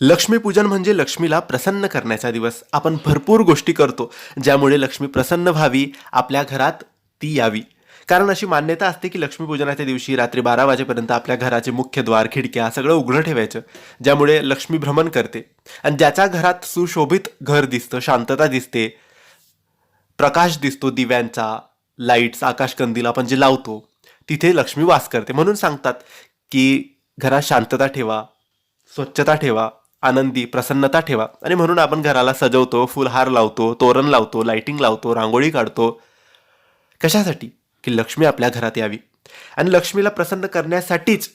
लक्ष्मीपूजन म्हणजे लक्ष्मीला प्रसन्न करण्याचा दिवस. आपण भरपूर गोष्टी करतो ज्यामुळे लक्ष्मी प्रसन्न व्हावी आपल्या घरात ती यावी. कारण अशी मान्यता असते की लक्ष्मीपूजनाच्या दिवशी रात्री बारा वाजेपर्यंत आपल्या घराचे मुख्य द्वार खिडक्या सगळं उघडं ठेवायचं ज्यामुळे लक्ष्मी भ्रमण करते. आणि ज्याच्या घरात सुशोभित घर दिसतं शांतता दिसते प्रकाश दिसतो दिव्यांचा लाईट्स आकाशकंदील आपण जे लावतो तिथे लक्ष्मी वास करते. म्हणून सांगतात की घरात शांतता ठेवा स्वच्छता ठेवा आनंदी प्रसन्नता ठेवा. आणि म्हणून आपण घराला सजवतो फुलहार लावतो तोरण लावतो लाइटिंग लावतो रांगोळी काढतो. कशासाठी? की लक्ष्मी आपल्या घरात यावी. आणि लक्ष्मीला प्रसन्न करण्यासाठीच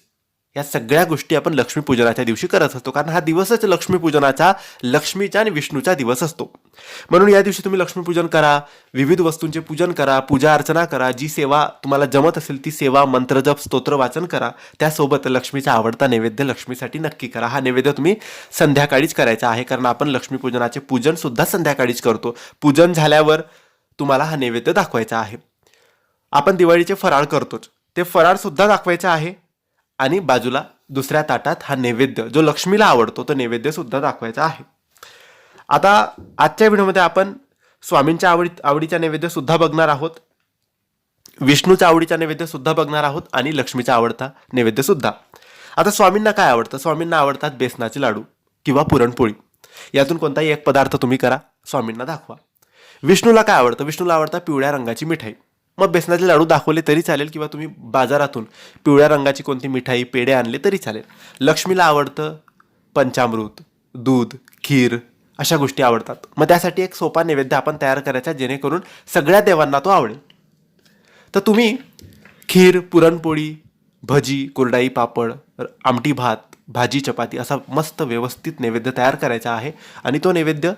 या सगळ्या गोष्टी आपण लक्ष्मीपूजनाच्या दिवशी करत असतो. कारण हा दिवसच लक्ष्मीपूजनाचा लक्ष्मीचा आणि विष्णूचा दिवस असतो. म्हणून या दिवशी तुम्ही लक्ष्मीपूजन करा विविध वस्तूंचे पूजन करा पूजा अर्चना करा जी सेवा तुम्हाला जमत असेल ती सेवा मंत्रजप स्तोत्र वाचन करा. त्यासोबत लक्ष्मीचा आवडता नैवेद्य लक्ष्मीसाठी नक्की करा. हा नैवेद्य तुम्ही संध्याकाळीच करायचा आहे. कारण आपण लक्ष्मीपूजनाचे पूजनसुद्धा संध्याकाळीच करतो. पूजन झाल्यावर तुम्हाला हा नैवेद्य दाखवायचा आहे. आपण दिवाळीचे फराळ करतोच. ते फराळसुद्धा दाखवायचं आहे. आणि बाजूला दुसऱ्या ताटात हा नैवेद्य जो लक्ष्मीला आवडतो तो नैवेद्य सुद्धा दाखवायचा आहे. आता आजच्या व्हिडिओमध्ये आपण स्वामींच्या आवडी आवडीचा नैवेद्य सुद्धा बघणार आहोत विष्णूच्या आवडीचा नैवेद्य सुद्धा बघणार आहोत आणि लक्ष्मीचा आवडता नैवेद्य सुद्धा. आता स्वामींना काय आवडतं? स्वामींना आवडतात बेसनाचे लाडू किंवा पुरणपोळी. यातून कोणताही एक पदार्थ तुम्ही करा स्वामींना दाखवा. विष्णूला काय आवडतं? विष्णूला आवडतं पिवळ्या रंगाची मिठाई. मग बेसनाचे लाडू दाखवले तरी चालेल किंवा तुम्ही बाजारातून पिवळ्या रंगाची कोणती मिठाई पेढे आणले तरी चालेल. लक्ष्मीला आवडतं पंचामृत दूध खीर अशा गोष्टी आवडतात. मग त्यासाठी एक सोपा नैवेद्य आपण तयार करायचा जेणेकरून सगळ्या देवांना तो आवडेल. तर तुम्ही खीर पुरणपोळी भजी कुरडाई पापड र- आमटी भात भाजी चपाती असा मस्त व्यवस्थित नैवेद्य तयार करायचा आहे आणि तो नैवेद्य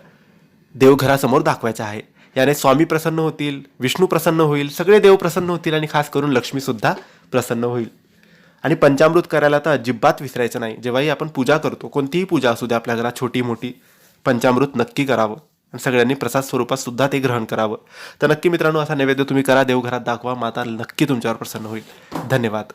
देवघरासमोर दाखवायचा आहे. याने स्वामी प्रसन्न होतील विष्णू प्रसन्न होईल सगळे देव प्रसन्न होतील आणि खास करून लक्ष्मीसुद्धा प्रसन्न होईल. आणि पंचामृत करायला तर अजिबात विसरायचं नाही. जेव्हाही आपण पूजा करतो कोणतीही पूजा असू दे आपल्या घरात छोटी मोठी पंचामृत नक्की करावं. आणि सगळ्यांनी प्रसाद स्वरूपात सुद्धा ते ग्रहण करावं. तर नक्की मित्रांनो असा नैवेद्य तुम्ही करा. देवघरात दाखवा. माता नक्की तुमच्यावर प्रसन्न होईल. धन्यवाद.